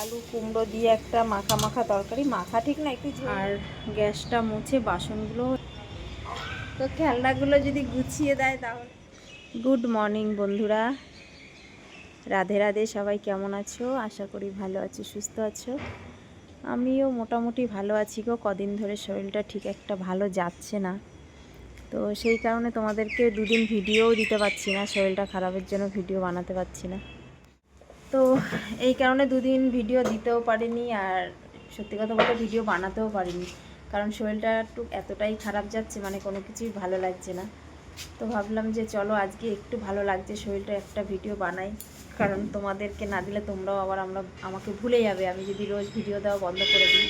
আলু কুমড়ো দিয়ে একটা মাখা মাখা তরকারি মাখা ঠিক না একটু আর গ্যাসটা মুছে বাসনগুলো। তো খেলনাগুলো যদি গুছিয়ে দেয় তাহলে। গুড মর্নিং বন্ধুরা। রাধে রাধে সবাই কেমন আছো? আশা করি ভালো আছো সুস্থ আছো। আমিও মোটামুটি ভালো আছি গো। কদিন ধরে শরীরটা ঠিক একটা ভালো যাচ্ছে না। তো সেই কারণে তোমাদেরকে দুদিন ভিডিওও দিতে পারছি না শরীরটা খারাপের জন্য ভিডিও বানাতে পারছি না। তো এই কারণে দুদিন ভিডিও দিতেও পারিনি আর সত্যি কথা বলতে ভিডিও বানাতেও পারিনি। কারণ শরীরটা একটু এতটাই খারাপ যাচ্ছে মানে কোনো কিছুই ভালো লাগছে না। তো ভাবলাম যে চলো আজকে একটু ভালো লাগছে শরীরটা একটা ভিডিও বানাই। কারণ তোমাদেরকে না দিলে তোমরাও আবার আমরা, আমাকে ভুলে যাবে। আমি যদি রোজ ভিডিও দেওয়া বন্ধ করে দিই।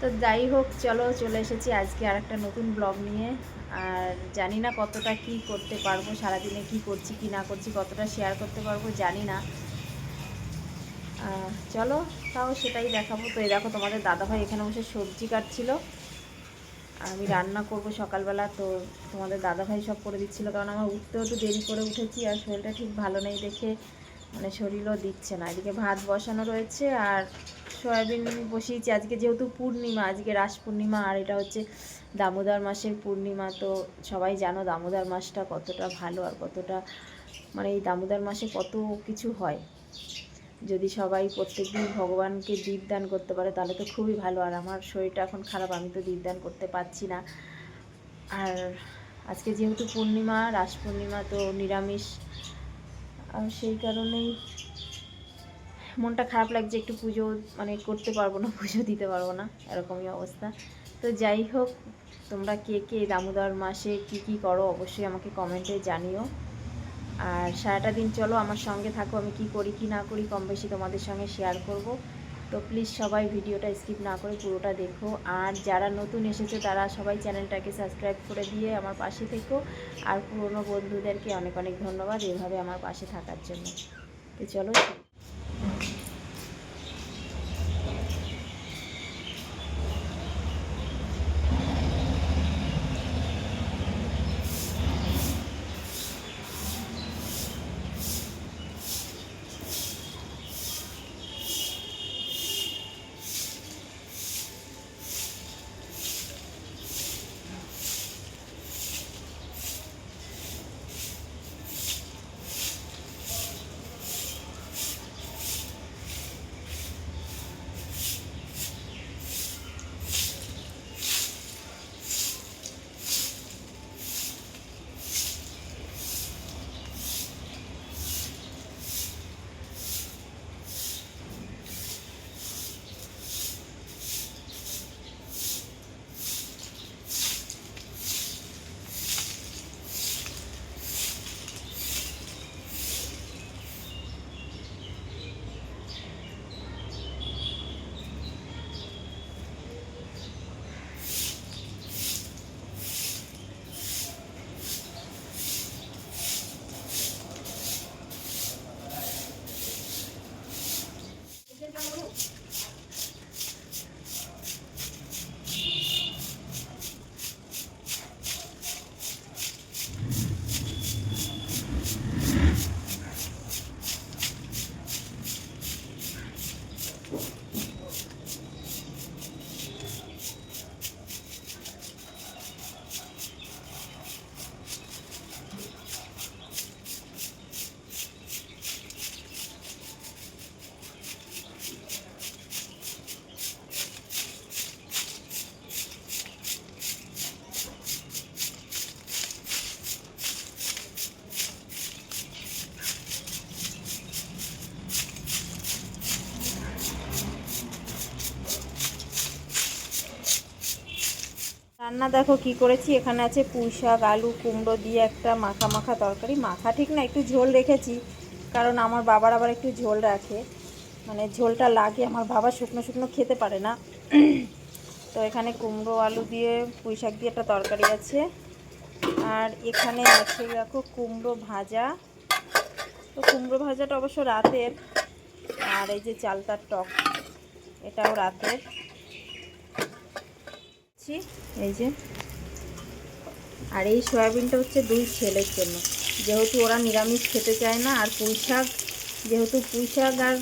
তো যাই হোক, চলো চলে এসেছি আজকে আর একটা নতুন ব্লগ নিয়ে। আর জানি না কতটা কি করতে পারব, সারাদিনে কি করছি, কি না করছি, কতটা শেয়ার করতে পারব জানি না। চলো, তাও সেটাই দেখাবো। তো এই দেখো তোমাদের দাদাভাই এখানে বসে সবজি কাটছিল। আমি রান্না করব সকালবেলা, তো তোমাদের দাদাভাই সব করে দিচ্ছিল, কারণ আমার উঠতেও একটু দেরি করে উঠেছি, আর শরীরটা ঠিক ভালো নেই দেখে মানে শরীরও দিচ্ছে না। এদিকে ভাত বসানো রয়েছে, আর সয়াবিন বসিয়েছি। আজকে যেহেতু পূর্ণিমা, আজকে রাস পূর্ণিমা, আর এটা হচ্ছে দামোদর মাসের পূর্ণিমা, তো সবাই জানো দামোদর মাসটা কতটা ভালো আর কতটা মানে এই দামোদর মাসে কত কিছু হয়। যদি সবাই প্রত্যেকদিন ভগবানকে দীপদান করতে পারে, তাহলে তো খুবই ভালো। আর আমার শরীরটা এখন খারাপ, আমি তো দীপদান করতে পারছি না। আর আজকে যেহেতু পূর্ণিমা, রাস পূর্ণিমা, তো নিরামিষ। আর সেই কারণেই মনটা খারাপ লাগছে, একটু পুজো মানে করতে পারব না, পুজো দিতে পারব না, এরকমই অবস্থা। তো যাই হোক, তোমরা কে কে দামোদর মাসে কি কি করো, অবশ্যই আমাকে কমেন্টে জানিও। আর সারাটা দিন চলো আমার সঙ্গে থাকো, আমি কি করি, কি না করি, কম বেশি তোমাদের সঙ্গে শেয়ার করব। তো প্লিজ সবাই ভিডিওটা স্কিপ না করে পুরোটা দেখো। আর যারা নতুন এসেছে, তারা সবাই চ্যানেলটাকে সাবস্ক্রাইব করে দিয়ে আমার পাশে থেকো। আর পুরনো বন্ধুদেরকে অনেক অনেক ধন্যবাদ এভাবে আমার পাশে থাকার জন্য। তো চলো রান্না দেখো কি করেছি? এখানে আছে পুঁই শাক, আলু, কুমড়ো দিয়ে একটা মাখা মাখা তরকারি। মাখা ঠিক না, একটু ঝোল রেখেছি, কারণ আমার বাবার আবার একটু ঝোল রাখে। মানে ঝোলটা লাগে, আমার বাবা শুকনো শুকনো খেতে পারে না। তো এখানে কুমড়ো, আলু দিয়ে, পুঁই শাক দিয়ে একটা তরকারি আছে। আর এখানে আছে দেখো কুমড়ো ভাজা। তো কুমড়ো ভাজাটা অবশ্য রাতের। আর এই যে চালতার টক, এটাও রাতের। দিচ্ছি, এই যে। আর এই সয়াবিনটা হচ্ছে দুই ছেলের জন্য। যেহেতু ওরা নিরামিষ খেতে চায় না, আর পুঁই শাক, যেহেতু পুঁই শাক আর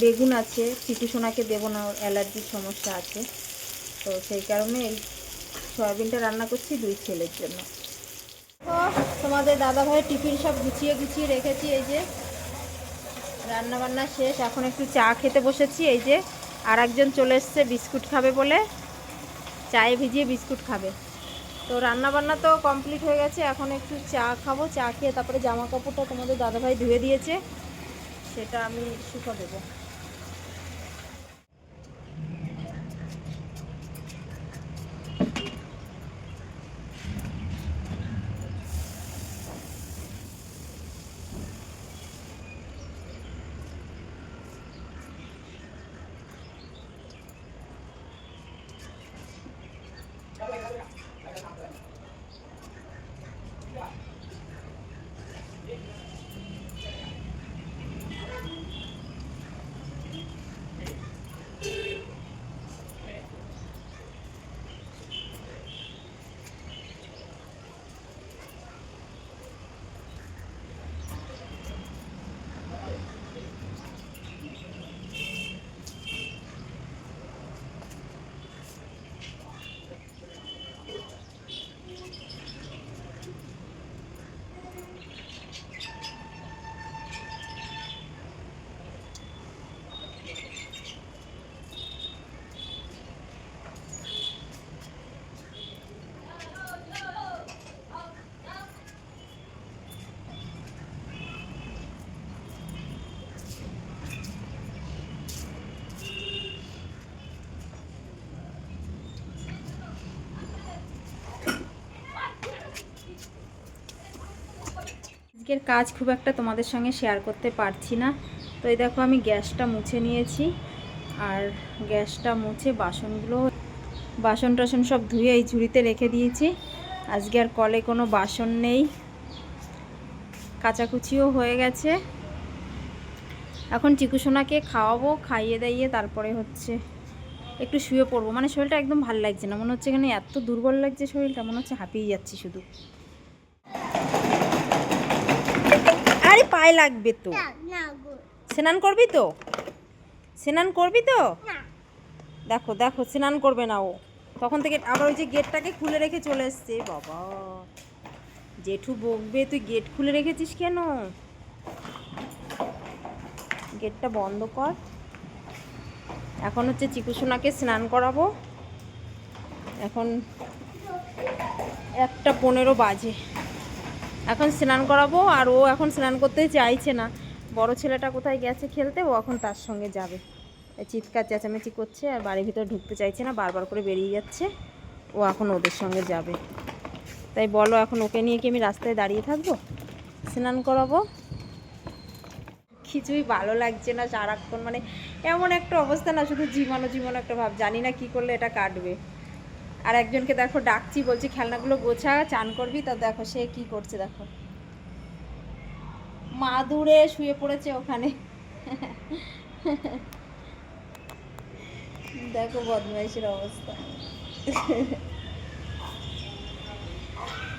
বেগুন আছে চিকু সোনাকে দেবো না অ্যালার্জির সমস্যা আছে। তো সেই কারণে এই সয়াবিনটা রান্না করছি দুই ছেলের জন্য। তোমাদের দাদা ভাইয়ের টিফিন সব গুছিয়ে গুছিয়ে রেখেছি, এই যে। রান্না বান্না শেষ, এখন একটু চা খেতে বসেছি, এই যে। আর একজন চলে এসছে, বিস্কুট খাবে বলে। চায়ে ভিজিয়ে বিস্কুট খাবে। তো রান্নাবান্না তো কমপ্লিট হয়ে গেছে, এখন একটু চা খাব, চা খেয়ে তারপরে জামা কাপড়টা তোমাদের দাদাভাই ধুয়ে দিয়েছে, সেটা আমি শুকো দেবো। আজকের কাজ খুব একটা তোমাদের সঙ্গে শেয়ার করতে পারছি না। তো এই দেখো আমি গ্যাসটা মুছে নিয়েছি আর গ্যাসটা মুছে বাসনগুলো, বাসন টাসন সব ধুয়ে এই ঝুড়িতে রেখে দিয়েছি। আজকে আর কলে কোনো বাসন নেই। কাচাকুচিও হয়ে গেছে। এখন চিকুসোনাকে খাওয়াবো, খাইয়ে দাইয়ে তারপরে হচ্ছে একটু শুয়ে পড়ব। মানে শরীরটা একদম ভালো লাগছে না। মনে হচ্ছে এখানে এত দুর্বল লাগছে শরীরটা, মনে হচ্ছে হাঁপিয়ে যাচ্ছি শুধু আরে পায়ে লাগবে তো। স্নান করবি তো? স্নান করবি তো? দেখো দেখো স্নান করবে না ও। তখন থেকে আবার ওই যে গেটটাকে খুলে রেখে চলে এসছে। বাবা জেঠু বকবে তুই গেট খুলে রেখেছিস কেন? গেটটা বন্ধ কর। এখন হচ্ছে চিকুসোনাকে স্নান করাবো। এখন একটা পনেরো বাজে। এখন স্নান করাবো আর ও এখন স্নান করতে চাইছে না। বড় ছেলেটা কোথায় গেছে খেলতে, ও এখন তার সঙ্গে যাবে। চিৎকার চেঁচামেচি করছে আর বাড়ির ভিতরে ঢুকতে চাইছে না, বারবার করে বেরিয়ে যাচ্ছে। ও এখন ওদের সঙ্গে যাবে। তাই বলো এখন ওকে নিয়ে কি আমি রাস্তায় দাঁড়িয়ে থাকব? স্নান করাবো? কিছুই ভালো লাগছে না সারাক্ষণ। মানে এমন একটা অবস্থা না, শুধু জীবন জীবন একটা ভাব। জানি না কি করলে এটা কাটবে। আর একজনকে দেখো ডাকছি, বলছি, খেলনাগুলো গোছা, চান করবি? তা দেখো, সে কি করছে দেখো। মা দূরে শুয়ে পড়েছে ওখানে। দেখো বদমাইশের অবস্থা।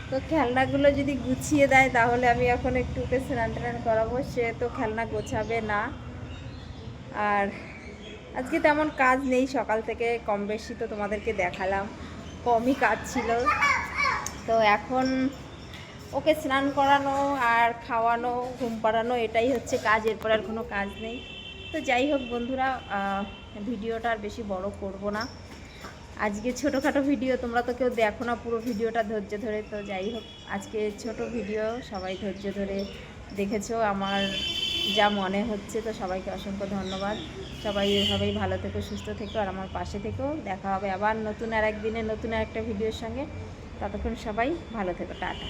তো খেলনাগুলো যদি গুছিয়ে দেয়, তাহলে আমি এখন একটু ওকে স্নান টান করাবো। সে তো খেলনা গোছাবে না। আর আজকে তেমন কাজ নেই, সকাল থেকে কম বেশি তো তোমাদেরকে দেখালাম। কমই কাজ ছিল। তো এখন ওকে স্নান করানো আর খাওয়ানো, ঘুম পাড়ানো, এটাই হচ্ছে কাজ। এরপর আর কোনো কাজ নেই। তো যাই হোক বন্ধুরা ভিডিওটা আর বেশি বড় করব না। আজকে ছোটোখাটো ভিডিও, তোমরা তো কেউ দেখো না পুরো ভিডিওটা ধৈর্য ধরে। তো যাই হোক, আজকে ছোট ভিডিও, সবাই ধৈর্য ধরে দেখেছ আমার যা মনে হচ্ছে, তো সবাইকে অসংখ্য ধন্যবাদ। সবাই এভাবেই ভালো থেকো, সুস্থ থেকো, আর আমার পাশে থেকেও দেখা হবে আবার নতুন আর একদিনে নতুন আর একটা ভিডিওর সঙ্গে। ততক্ষণ সবাই ভালো থেকো, টাটা।